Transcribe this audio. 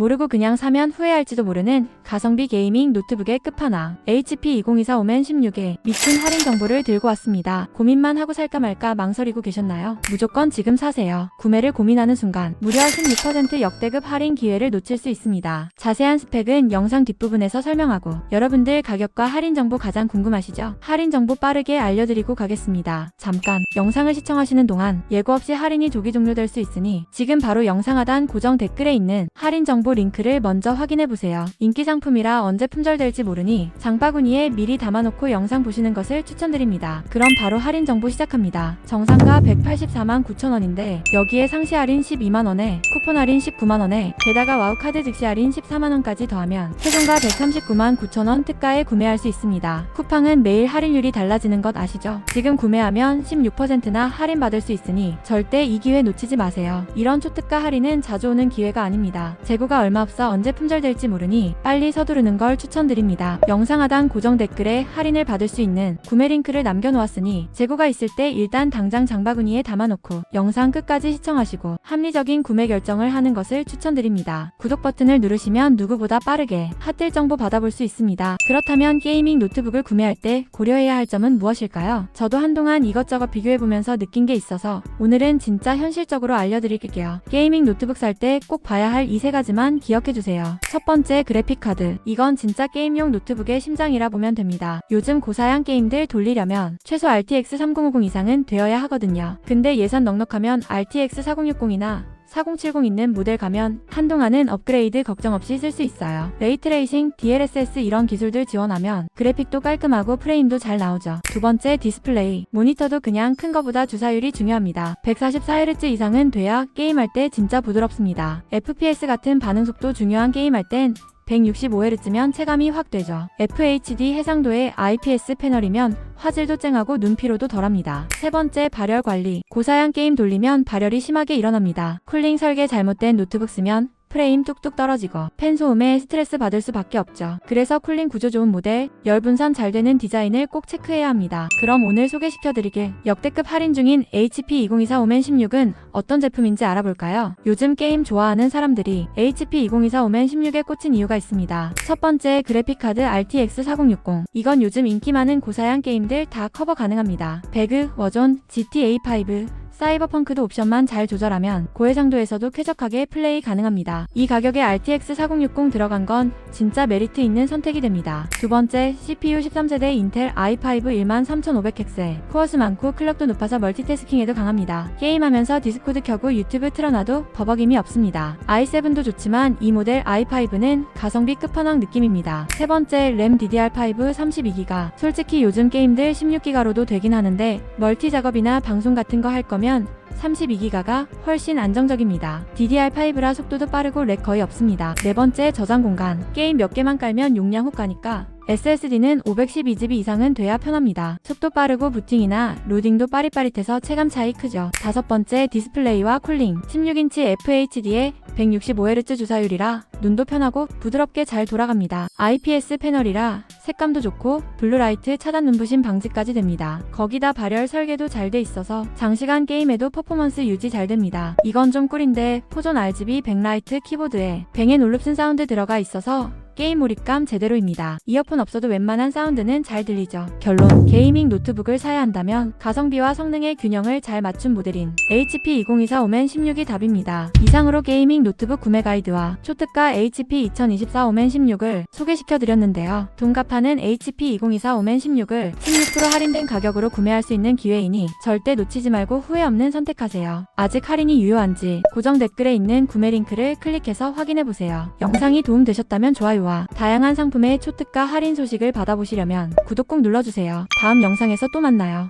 모르고 그냥 사면 후회할지도 모르는 가성비 게이밍 노트북의 끝판왕 HP 2024 오멘 16에 미친 할인 정보를 들고 왔습니다. 고민만 하고 살까 말까 망설이고 계셨나요? 무조건 지금 사세요. 구매를 고민하는 순간 무려 16% 역대급 할인 기회를 놓칠 수 있습니다. 자세한 스펙은 영상 뒷부분에서 설명하고 여러분들 가격과 할인 정보 가장 궁금하시죠? 할인 정보 빠르게 알려드리고 가겠습니다. 잠깐 영상을 시청하시는 동안 예고 없이 할인이 조기 종료될 수 있으니 지금 바로 영상 하단 고정 댓글에 있는 할인 정보 링크를 먼저 확인해 보세요. 인기 상품이라 언제 품절될지 모르니 장바구니에 미리 담아놓고 영상 보시는 것을 추천드립니다. 그럼 바로 할인 정보 시작합니다. 정상가 184만 9천 원인데 여기에 상시 할인 12만 원에 쿠폰 할인 19만 원에 게다가 와우 카드 즉시 할인 14만 원까지 더하면 최종가 139만 9천 원 특가에 구매할 수 있습니다. 쿠팡은 매일 할인율이 달라지는 것 아시죠? 지금 구매하면 16%나 할인 받을 수 있으니 절대 이 기회 놓치지 마세요. 이런 초특가 할인은 자주 오는 기회가 아닙니다. 재고가 얼마 없어 언제 품절될지 모르니 빨리 서두르는 걸 추천드립니다. 영상 하단 고정 댓글에 할인을 받을 수 있는 구매 링크를 남겨놓았으니 재고가 있을 때 일단 당장 장바구니에 담아놓고 영상 끝까지 시청하시고 합리적인 구매 결정을 하는 것을 추천드립니다. 구독 버튼을 누르시면 누구보다 빠르게 핫딜 정보 받아볼 수 있습니다. 그렇다면 게이밍 노트북을 구매할 때 고려해야 할 점은 무엇일까요? 저도 한동안 이것저것 비교해보면서 느낀 게 있어서 오늘은 진짜 현실적으로 알려드릴게요. 게이밍 노트북 살 때 꼭 봐야 할 이 세 가지만 기억해 주세요. 첫 번째 그래픽카드. 이건 진짜 게임용 노트북의 심장이라 보면 됩니다. 요즘 고사양 게임들 돌리려면 최소 RTX 3050 이상은 되어야 하거든요. 근데 예산 넉넉하면 RTX 4060이나 4070 있는 모델 가면 한동안은 업그레이드 걱정 없이 쓸 수 있어요. 레이트레이싱, DLSS 이런 기술들 지원하면 그래픽도 깔끔하고 프레임도 잘 나오죠. 두 번째 디스플레이. 모니터도 그냥 큰 거보다 주사율이 중요합니다. 144Hz 이상은 돼야 게임할 때 진짜 부드럽습니다. FPS 같은 반응 속도 중요한 게임할 땐 165Hz면 체감이 확 되죠. FHD 해상도의 IPS 패널이면 화질도 쨍하고 눈피로도 덜합니다. 세 번째 발열 관리. 고사양 게임 돌리면 발열이 심하게 일어납니다. 쿨링 설계 잘못된 노트북 쓰면 프레임 뚝뚝 떨어지고 팬 소음에 스트레스 받을 수밖에 없죠. 그래서 쿨링 구조 좋은 모델, 열 분산 잘 되는 디자인을 꼭 체크해야 합니다. 그럼 오늘 소개시켜드리길 역대급 할인 중인 HP 2024 오멘 16은 어떤 제품인지 알아볼까요? 요즘 게임 좋아하는 사람들이 HP 2024 오멘 16에 꽂힌 이유가 있습니다. 첫 번째 그래픽카드 RTX 4060. 이건 요즘 인기 많은 고사양 게임들 다 커버 가능합니다. 배그, 워존, GTA5, 사이버펑크도 옵션만 잘 조절하면 고해상도에서도 쾌적하게 플레이 가능합니다. 이 가격에 RTX 4060 들어간 건 진짜 메리트 있는 선택이 됩니다. 두 번째, CPU 13세대 인텔 i5 13500X에 코어수 많고 클럭도 높아서 멀티태스킹에도 강합니다. 게임하면서 디스코드 켜고 유튜브 틀어놔도 버벅임이 없습니다. i7도 좋지만 이 모델 i5는 가성비 끝판왕 느낌입니다. 세 번째, 램 DDR5 32기가. 솔직히 요즘 게임들 16기가로도 되긴 하는데 멀티 작업이나 방송 같은 거 할 거면 32기가가 훨씬 안정적입니다. DDR5라 속도도 빠르고 렉 거의 없습니다. 네 번째 저장 공간. 게임 몇 개만 깔면 용량 훅 가니까 SSD는 512GB 이상은 돼야 편합니다. 속도 빠르고 부팅이나 로딩도 빠릿빠릿해서 체감 차이 크죠. 다섯 번째 디스플레이와 쿨링. 16인치 FHD에 165Hz 주사율이라 눈도 편하고 부드럽게 잘 돌아갑니다. IPS 패널이라 색감도 좋고 블루라이트 차단 눈부심 방지까지 됩니다. 거기다 발열 설계도 잘 돼 있어서 장시간 게임에도 퍼포먼스 유지 잘 됩니다. 이건 좀 꿀인데 포존 RGB 백라이트 키보드에 뱅앤 올룹슨 사운드 들어가 있어서 게임 몰입감 제대로입니다. 이어폰 없어도 웬만한 사운드는 잘 들리죠. 결론, 게이밍 노트북을 사야 한다면 가성비와 성능의 균형을 잘 맞춘 모델인 HP 2024 오멘 16이 답입니다. 이상으로 게이밍 노트북 구매 가이드와 초특가 HP 2024 오멘 16을 소개시켜드렸는데요. 돈값하는 HP 2024 오멘 16을 16% 할인된 가격으로 구매할 수 있는 기회이니 절대 놓치지 말고 후회 없는 선택하세요. 아직 할인이 유효한지 고정 댓글에 있는 구매 링크를 클릭해서 확인해보세요. 영상이 도움되셨다면 좋아요 와 다양한 상품의 초특가 할인 소식을 받아보시려면 구독 꼭 눌러주세요. 다음 영상에서 또 만나요.